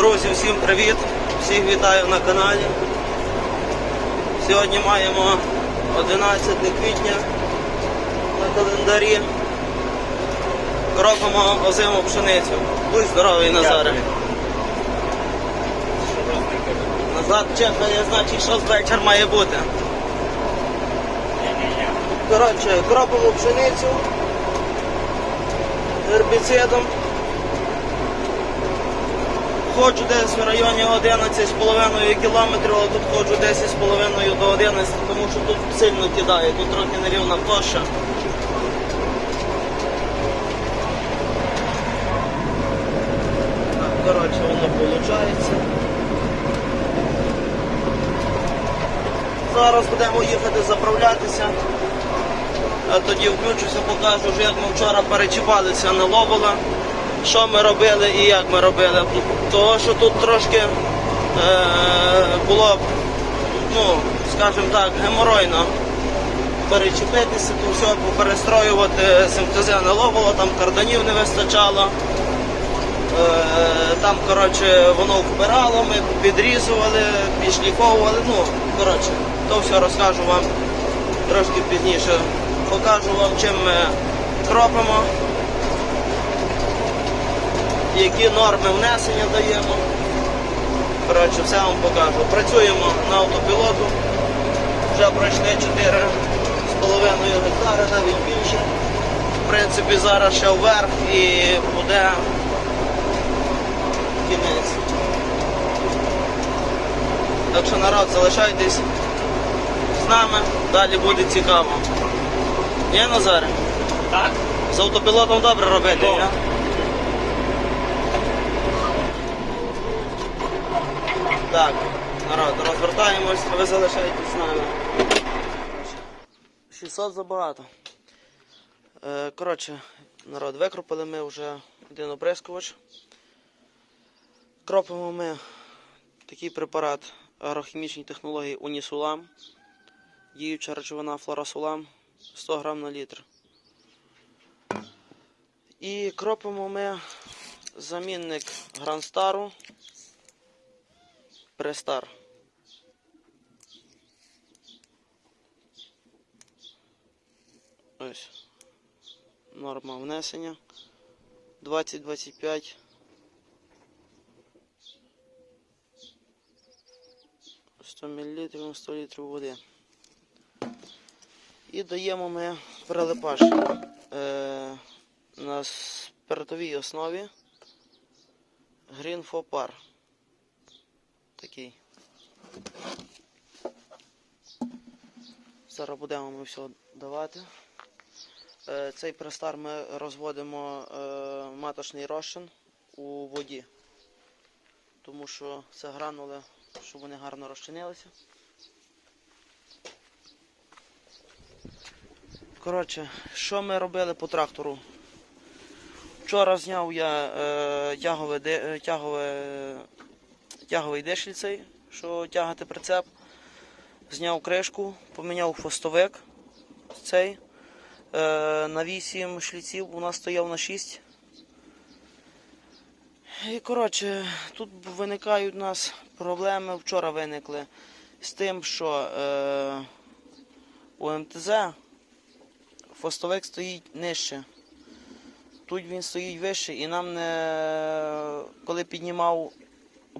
Друзі, всім привіт! Всіх вітаю на каналі. Сьогодні маємо 11 квітня на календарі. Кропимо озиму пшеницю. Будь здоровий, Назаре. Назад чекає, значить, що з вечір має бути. Коротше, кропимо пшеницю гербіцидом. Ходжу десь в районі 11,5 кілометрів, але тут ходжу 10,5 до 11, тому що тут сильно кидає, тут трохи нерівна площа. Так, коротше, воно виходить. Зараз будемо їхати заправлятися. А тоді включуся, покажу, як ми вчора перечіпалися на ловола, що ми робили і як ми робили. Того, що тут трошки е, було, ну, скажімо так, геморойно перечепитися, то все перестроювати СМТЗ на ловоло, там карданів не вистачало. Е, Там, коротше, воно впирало, ми підрізували, підшліфовували. Ну, коротше, то все розкажу вам трошки пізніше. Покажу вам, чим ми кропимо, які норми внесення даємо. Коротше, все вам покажу. Працюємо на автопілоту. Вже пройшли 4,5 гектари, навіть більше. В принципі, зараз ще вверх і буде кінець. Так що народ, залишайтесь з нами, далі буде цікаво. Є Назаре? Так? З автопілотом добре робити, Добре. Так, народ, розвертаємось, ви залишайтесь з нами. 600 забагато. Е, коротше, народ, викропили ми вже один оприскувач. Кропимо ми такий препарат агрохімічної технології Унісулам. Діюча речовина флорасулам 100 грам на літр. І кропимо ми замінник Гранстару Престар. Ось норма внесення 20-25. Сто мл на 100 літрів води. І даємо ми прилипаш е, на спиртовій основі Green Fopar. Такий. Зараз будемо ми все давати. Е, Цей престар ми розводимо е, маточний розчин у воді, тому що це гранули, щоб вони гарно розчинилися. Коротше, що ми робили по трактору? Вчора зняв я е, тягове, де- е, тягове, тяговий дешель цей, що тягати прицеп. Зняв кришку, поміняв хвостовик цей. Е, на 8 шліців у нас стояв на 6. І коротше, тут виникають у нас проблеми. Вчора виникли з тим, що е, у МТЗ хвостовик стоїть нижче. Тут він стоїть вище і нам не коли піднімав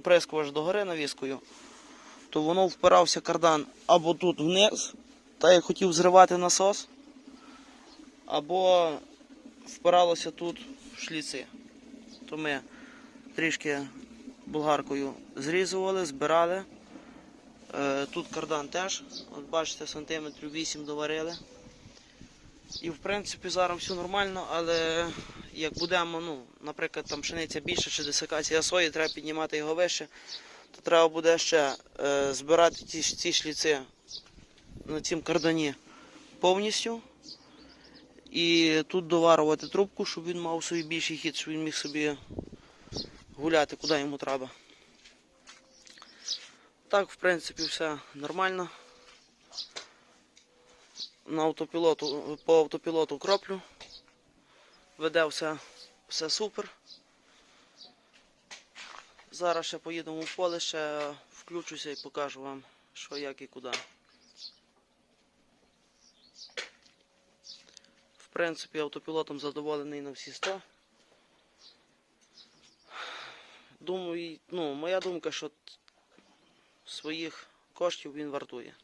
оприскувач догори навіскою, то воно впирався кардан або тут вниз, та як хотів зривати насос, або впиралося тут в шліци. То ми трішки болгаркою зрізували, збирали. Е, Тут кардан теж, от бачите, сантиметрів 8 доварили. І в принципі зараз все нормально, але як будемо, ну, наприклад, там пшениця більше чи десикація сої, треба піднімати його вище, то треба буде ще е, збирати ці, ці шліци на цім кардані повністю. І тут доварувати трубку, щоб він мав собі більший хід, щоб він міг собі гуляти, куди йому треба. Так, в принципі, все нормально. на автопілоту, по автопілоту кроплю. Веде все, все супер. Зараз ще поїдемо в поле, ще включуся і покажу вам, що, як і куди. В принципі, автопілотом задоволений на всі 100. Думаю, ну, моя думка, що своїх коштів він вартує.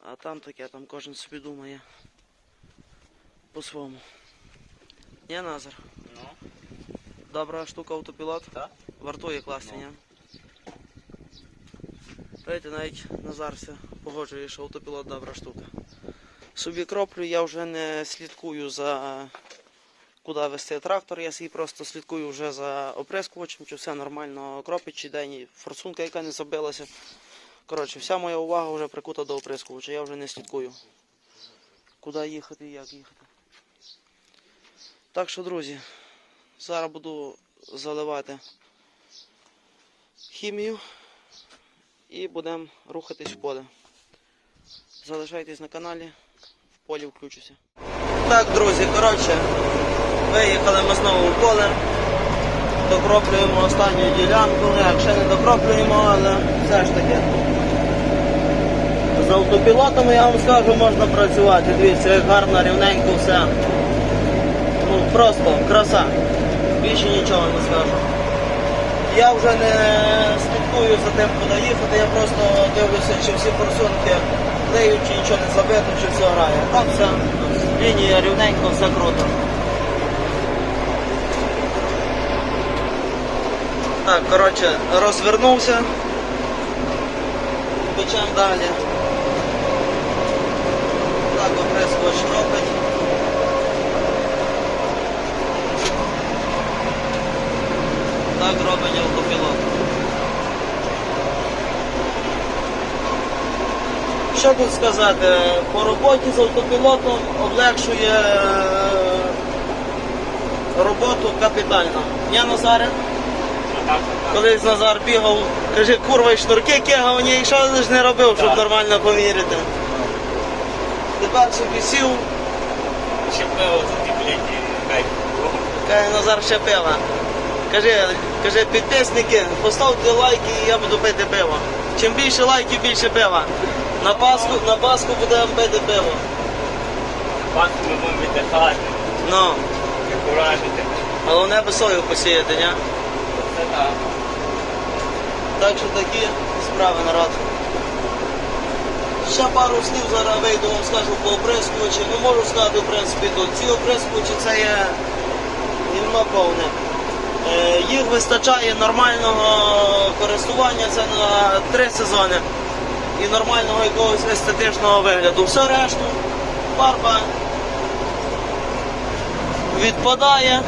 А там таке, там кожен собі думає по-своєму. Ні, Назар? Ну, Добра штука автопілот. так. Вартує Ну. ні? Знаєте, навіть Назарся погоджує, що автопілот добра штука. Собі кроплю, я вже не слідкую за куди вести трактор, я свій просто слідкую вже за оприскувачем, чи все нормально кропить, чи день форсунка, яка не забилася. Коротше, вся моя увага вже прикута до оприскувача, я вже не слідкую. Куди їхати і як їхати. Так що, друзі, зараз буду заливати хімію і будемо рухатись в поле. Залишайтесь на каналі, в полі включуся. Так, друзі, коротше, виїхали ми знову в поле. Докроплюємо останню ділянку. Ну, як ще не докроплюємо, але все ж таки. З автопілотами я вам скажу, можна працювати. Дивіться, як гарно, рівненько все. Ну, просто краса. Більше нічого не скажу. Я вже не слідкую за тим, куди їхати, я просто дивлюся, чи всі форсунки клеють, чи нічого не забито, чи все грає. Так все, лінія рівненько, все круто. Так, коротше, розвернувся. Печем далі. Так, оприскувач робить. Так робить автопілот. Що тут сказати? По роботі з автопілотом облегшує е, роботу капітально. Ні, Назаре? Колись Назар бігав, каже, курва, і шнурки кигав, ні, і що ж не робив, щоб нормально поміряти. Тепер собі сів, Ще пиво за ті кайф. каже Назар ще пива. Каже, каже, підписники, поставте лайки і я буду пити пиво. Чим більше лайків, більше пива. На Пасху, на Пасху будемо пити пиво. Паску ми будемо віддихати, Ну, куражити. головне би сою посіяти, ні? Це так. Так що такі справи, народ. Ще пару слів зараз вийду, вам скажу по оприскувачі. Не можу сказати, в принципі, тут. Ці оприскувачі це є гімно повне. Е, Їх вистачає нормального користування, це на три сезони. І нормального якогось естетичного вигляду. Все решту, фарба відпадає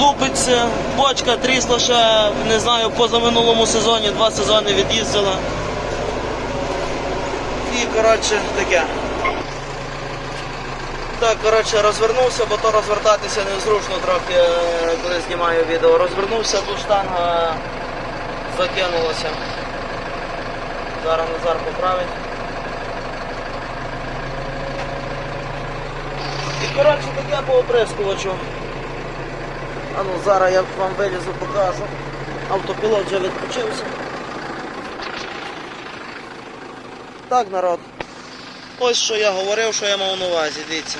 лупиться, бочка трісла ще, не знаю, позаминулому сезоні, два сезони від'їздила. І, коротше, таке. Так, коротше, розвернувся, бо то розвертатися незручно трохи, е, коли знімаю відео. Розвернувся, тут штанга закинулася. Зараз Назар поправить. І коротше таке по оприскувачу. А ну зараз я вам вилізу покажу. Автопілот вже відключився. Так, народ. Ось що я говорив, що я мав на увазі, дивіться.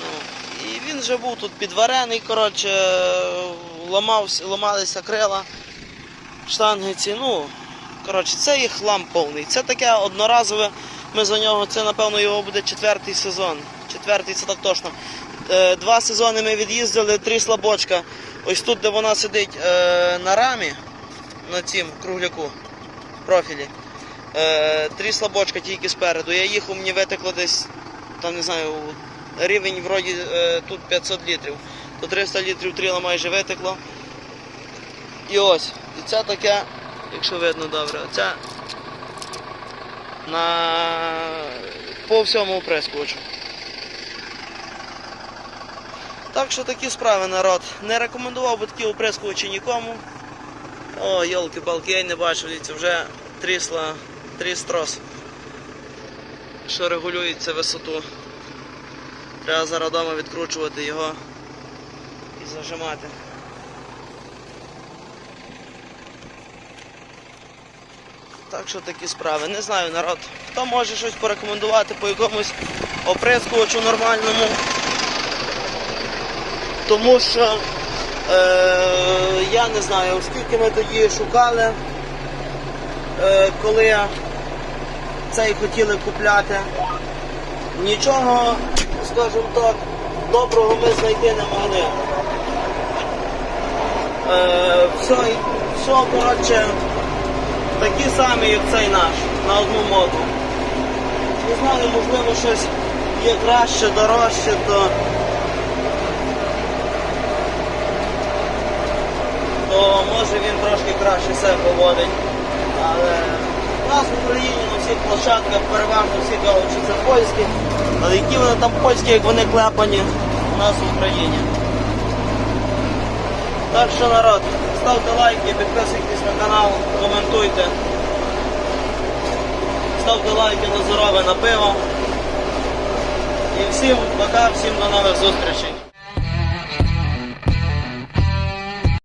Ну, і він вже був тут підварений, коротше, ламався, ламалися крила, штанги ці, ну, коротше, це їх хлам повний. Це таке одноразове, ми за нього, це напевно його буде четвертий сезон. Четвертий це так точно. Е, Два сезони ми від'їздили, три слабочка. Ось тут, де вона сидить е, на рамі, на цім кругляку, профілі. Е, три слабочка тільки спереду. Я їхав, мені витекло десь, там не знаю, рівень вроді е, тут 500 літрів. То 300 літрів тріла майже витекло. І ось. І це таке, якщо видно добре, це на по всьому оприскувачу. Так що такі справи, народ. Не рекомендував би такі оприскувачі нікому. О, йолки-палки, я й не бачив, дивіться, вже трісла, тріс трос, що регулюється висоту. Треба зараз вдома відкручувати його і зажимати. Так що такі справи. Не знаю, народ. Хто може щось порекомендувати по якомусь оприскувачу нормальному. Тому що е, я не знаю, оскільки ми тоді шукали, е, коли цей хотіли купляти, нічого, скажімо так, доброго ми знайти не могли. Е, все, все, коротше, такі самі, як цей наш, на одну моду. Не знаю, можливо, щось є краще, дорожче, то. то може він трошки краще себе поводить. Але у нас в Україні на всіх площадках переважно всі кажуть, що це польські. Але які вони там польські, як вони клепані у нас в Україні. Так що народ, ставте лайки, підписуйтесь на канал, коментуйте. Ставте лайки на здорове, на пиво. І всім пока, всім до нових зустрічей.